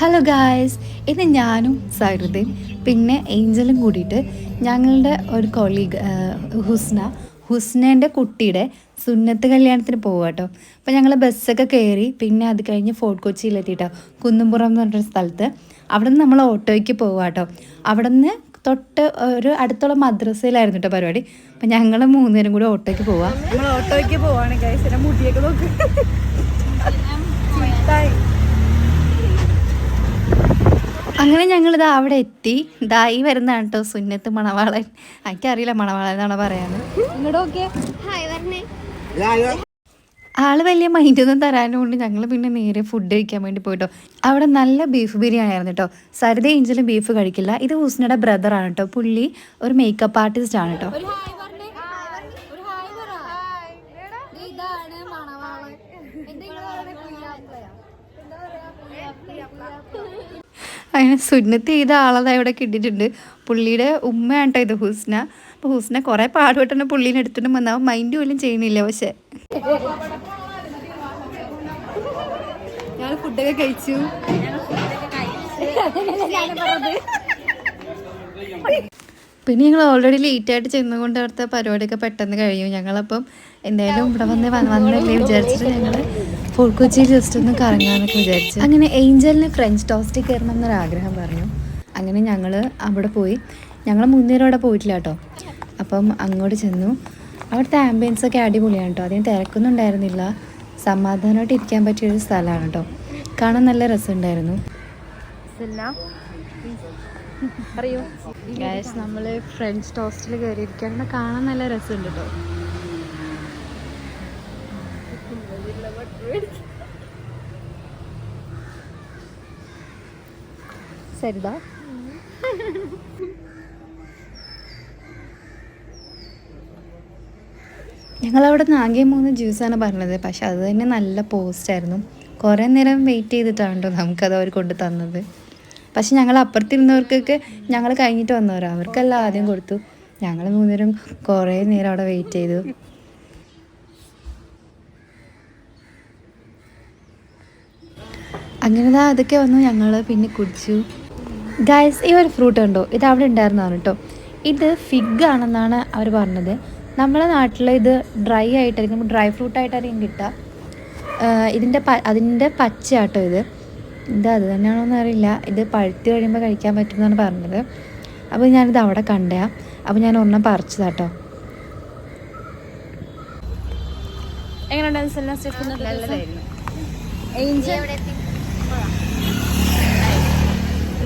Hello guys ഇന്ന് ഞാനും സൈറുദ്ദീൻ പിന്നെ ഏഞ്ചലും കൂടിയിട്ട് ഞങ്ങളുടെ ഒരു കൊളീഗ് ഹുസ്ന ഹുസ്നേന്റെ കുട്ടിയുടെ സുന്നത്ത് കല്യാണത്തിന് പോവുക കേട്ടോ. അപ്പോൾ ഞങ്ങൾ ബസ്സൊക്കെ കയറി പിന്നെ അത് കഴിഞ്ഞ് ഫോർട്ട് കൊച്ചിയിലെത്തിയിട്ടോ കുന്നുംപുറം എന്ന് പറഞ്ഞൊരു സ്ഥലത്ത്. അവിടെ നിന്ന് നമ്മൾ ഓട്ടോയ്ക്ക് പോവുക കേട്ടോ. അവിടെ നിന്ന് തൊട്ട് ഒരു അടുത്തുള്ള മദ്രസയിലായിരുന്നു കേട്ടോ പരിപാടി. അപ്പം ഞങ്ങൾ മൂന്നുപേരും കൂടി ഓട്ടോയ്ക്ക് പോവാം നമ്മൾ ഓട്ടോയ്ക്ക് പോവാണ് ഗൈസ് എന്നെ മുടിയൊക്കെ നോക്ക്. അങ്ങനെ ഞങ്ങളിത് അവിടെ എത്തി. ദാ ഈ വരുന്നതാണ് കേട്ടോ സുന്നത്ത് മണവാളൻ. എനിക്കറിയില്ല മണവാളൻ എന്നാണ് പറയാന്ന് ഇങ്ങോട്ട് വലിയ ആൾ വലിയ മൈൻഡൊന്നും തരാനുകൊണ്ട് ഞങ്ങൾ പിന്നെ നേരെ ഫുഡ് കഴിക്കാൻ വേണ്ടി പോയിട്ടോ. അവിടെ നല്ല ബീഫ് ബിരിയാണി ആയിരുന്നു കേട്ടോ സരിത ഏഞ്ചലും ബീഫ് കഴിക്കില്ല. ഇത് ഹുസ്നയുടെ ബ്രദറാണ് കേട്ടോ പുള്ളി ഒരു മേക്കപ്പ് ആർട്ടിസ്റ്റ് ആണ് കേട്ടോ അങ്ങനെ സുന്നത്ത് ചെയ്ത ആളതാ ഇവിടെ കിട്ടിയിട്ടുണ്ട്. പുള്ളിയുടെ ഉമ്മയാണ് കേട്ടോ ഇത് ഹുസ്ന. അപ്പോൾ ഹുസ്ന കുറേ പാടുപെട്ടെന്നെ പുള്ളീനെ എടുത്തിട്ട് വന്നാൽ മൈൻഡ് പോലും ചെയ്യുന്നില്ല പക്ഷേ. ഞങ്ങൾ ഫുഡൊക്കെ കഴിച്ചു. പിന്നെ ഞങ്ങൾ ഓൾറെഡി ലേറ്റ് ആയിട്ട് ചെന്നുകൊണ്ട് അവിടുത്തെ പരിപാടിയൊക്കെ പെട്ടെന്ന് കഴിയും. ഞങ്ങളപ്പം എന്തായാലും ഇവിടെ വന്ന് വന്ന് വന്നല്ലേ വിചാരിച്ചിട്ട് ഞങ്ങൾ ഫുൾ കൊച്ചി ജസ്റ്റ് ഒന്ന് കറങ്ങാനൊക്കെ വിചാരിച്ചു. അങ്ങനെ ഏഞ്ചലിന് ഫ്രഞ്ച് ടോസ്റ്റിൽ കയറണം എന്നൊരു ആഗ്രഹം പറഞ്ഞു. അങ്ങനെ ഞങ്ങൾ അവിടെ പോയി. ഞങ്ങൾ മുന്നേരം അവിടെ പോയിട്ടില്ല കേട്ടോ. അപ്പം അങ്ങോട്ട് ചെന്നു. അവിടുത്തെ ആംബിയൻസ് ഒക്കെ അടിപൊളിയാണ് കേട്ടോ. അധികം തിരക്കൊന്നും ഉണ്ടായിരുന്നില്ല. സമാധാനമായിട്ട് ഇരിക്കാൻ പറ്റിയൊരു സ്ഥലമാണ് കേട്ടോ. കാണാൻ നല്ല രസമുണ്ടായിരുന്നു. അറിയോ ഗായസ് നമ്മൾ ഫ്രഞ്ച് ടോസ്റ്റിൽ കയറിയിരിക്കുകയാണ് കാണാൻ നല്ല രസമുണ്ട് കേട്ടോ സരിത. ഞങ്ങളവിടെ നിന്ന് ആകെ മൂന്ന് ജ്യൂസാണ് പറഞ്ഞത്. പക്ഷെ അത് തന്നെ നല്ല പോസ്റ്റായിരുന്നു കുറേ നേരം വെയിറ്റ് ചെയ്തിട്ടാണ് കേട്ടോ നമുക്കത് അവർ കൊണ്ട് തന്നത്. പക്ഷെ ഞങ്ങൾ അപ്പുറത്തിരുന്നവർക്കൊക്കെ ഞങ്ങൾ കഴിഞ്ഞിട്ട് വന്നവരാ. അവർക്കെല്ലാം ആദ്യം കൊടുത്തു. ഞങ്ങൾ മൂന്നുപേരും കുറേ നേരം അവിടെ വെയിറ്റ് ചെയ്തു. അങ്ങനെ ദാ അതൊക്കെ വന്നു. ഞങ്ങൾ പിന്നെ കുടിച്ചു. ഗൈസ് ഈ ഒരു ഫ്രൂട്ട് ഉണ്ടോ ഇത് അവിടെ ഉണ്ടായിരുന്നതാണ് കേട്ടോ ഇത് ഫിഗ് ആണെന്നാണ് അവർ പറഞ്ഞത്. നമ്മുടെ നാട്ടിൽ ഇത് ഡ്രൈ ആയിട്ടായിരിക്കും ഡ്രൈ ഫ്രൂട്ട് ആയിട്ടായിരിക്കും കിട്ടുക. ഇതിന്റെ അതിന്റെ പച്ചയാട്ടോ ഇത്. എന്താ അത് തന്നെയാണോ എന്ന് അറിയില്ല ഇത് പഴുത്ത് കഴിയുമ്പോൾ കഴിക്കാൻ പറ്റുമെന്നാണ് പറഞ്ഞത്. അപ്പോൾ ഞാനിത് അവിടെ കണ്ടയാ അപ്പോൾ ഞാൻ ഒരെണ്ണം പറിച്ചതാട്ടോ. കേട്ടോ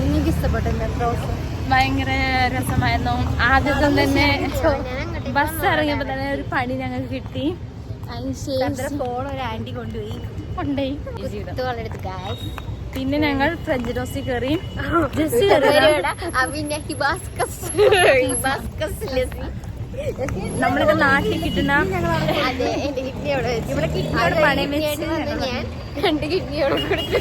നിങ്ങൾക്ക് ഇഷ്ടപ്പെട്ടു ഭയങ്കര രസമായിരുന്നു. ആദ്യം തന്നെ ബസ് ഇറങ്ങിയപ്പോ തന്നെ ഒരു പണി ഞങ്ങൾക്ക് കിട്ടി. ഫോൺ ഒരു ആന്റി കൊണ്ടുപോയി. പിന്നെ ഞങ്ങൾ ഫ്രഞ്ച് ഡോസിൽ കയറി പിന്നെ ഹിബാസ്കസ്. ഹിബാസ്കസ് ലസ്സി. നമ്മളൊക്കെ നാട്ടിൽ കിട്ടുന്ന ഇവിടെ കിഡ്നിയോട് പണയം വെച്ച് ഞാൻ രണ്ട് കിഡ്നിയോട് കൊടുത്തു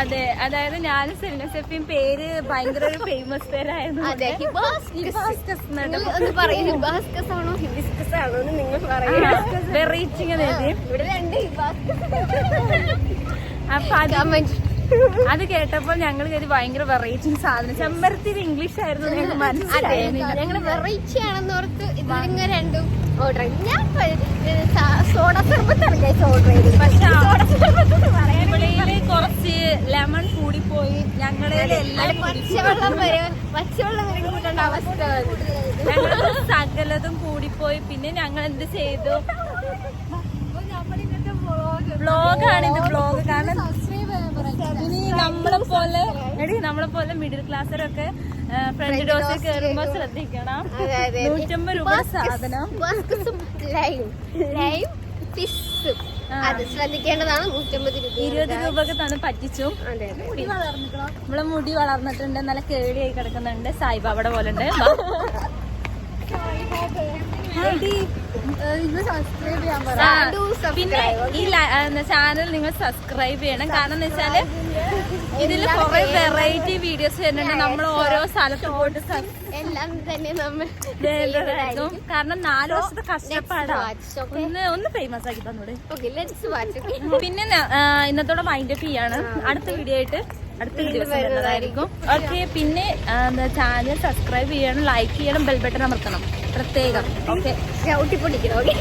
അതെ അതായത് ഞാനും സെലിനസെഫിയും പേര് ഭയങ്കര ഒരു ഫേമസ് പേരായിരുന്നു അതെ ഹിബാസ്കസ്. ആണോ ഹിബിസ്കസ് ആണോ എന്ന് നിങ്ങൾ ഇവിടെ രണ്ട് ഹിബാസ്കസ്. അപ്പൊ അത് അത് കേട്ടപ്പോൾ ഞങ്ങൾ കരുതി ഭയങ്കര വെറൈറ്റി സാധനം. ചെമ്പരത്തി ഇംഗ്ലീഷ് ആയിരുന്നു ഞങ്ങൾ മനസ്സിലായിരുന്നില്ല ഞങ്ങൾ വെറൈറ്റി ആണെന്ന് ഓർത്ത് രണ്ടും ഓർഡർ ഞാൻ സോഡ സർബത്താണ് ഓർഡർ ചെയ്തത്. പക്ഷെ സോഡ സർബത്ത് കുറച്ച് ലെമൺ കൂടിപ്പോയി. ഞങ്ങളുടെ എല്ലാം പച്ചവെള്ളം വരെ പച്ചവെള്ളം വരെ കൂട്ടേണ്ട അവസ്ഥ. ഞങ്ങൾ സകലതും കൂടിപ്പോയി. പിന്നെ ഞങ്ങൾ എന്ത് ചെയ്തു വ്ളോഗാണ് ഇത് വ്ളോഗ് കാരണം ഇനി നമ്മളെ പോലെ എടി നമ്മളെ പോലെ മിഡിൽ ക്ലാസ്സിലൊക്കെ ഫ്രഞ്ച് ഡോസ് കയറുമ്പോ ശ്രദ്ധിക്കണം. നൂറ്റമ്പത് രൂപ സാധനം. അത് ശ്രദ്ധിക്കേണ്ടതാണ്. നൂറ്റമ്പത് രൂപ ഇരുപത് രൂപക്ക് തന്നെ പറ്റിച്ചു. നമ്മളെ മുടി വളർന്നിട്ടുണ്ട്. നല്ല കേളിയായി കിടക്കുന്നുണ്ട്. സായിബാബയുടെ പോലെ ഉണ്ട്. പിന്നെ ഈ ചാനൽ നിങ്ങൾ സബ്സ്ക്രൈബ് ചെയ്യണം. കാരണം എന്ന് വെച്ചാൽ ഇതിൽ കുറെ വെറൈറ്റി വീഡിയോസ് വരുന്നുണ്ട്. നമ്മൾ ഓരോ സ്ഥലത്ത് പോയിട്ട് എല്ലാം തന്നെ നമ്മൾ. കാരണം നാല് വർഷത്തെ കഷ്ടപ്പാടാ. ഒന്ന് ഒന്ന് ഫേമസ് ആക്കി തന്നോട്. പിന്നെ ഇന്നത്തോടെ മൈൻഡ് അപ്പ് ചെയ്യാണ്. അടുത്ത വീഡിയോ ആയിട്ട് അടുത്ത ദിവസം വരുന്നതായിരിക്കും. ഓക്കെ പിന്നെ ചാനൽ സബ്സ്ക്രൈബ് ചെയ്യണം ലൈക്ക് ചെയ്യണം ബെൽ ബട്ടൺ അമർത്തണം. പ്രത്യേകം. ഓക്കെ. ചവിട്ടി പൊട്ടിക്കണം ഓക്കെ.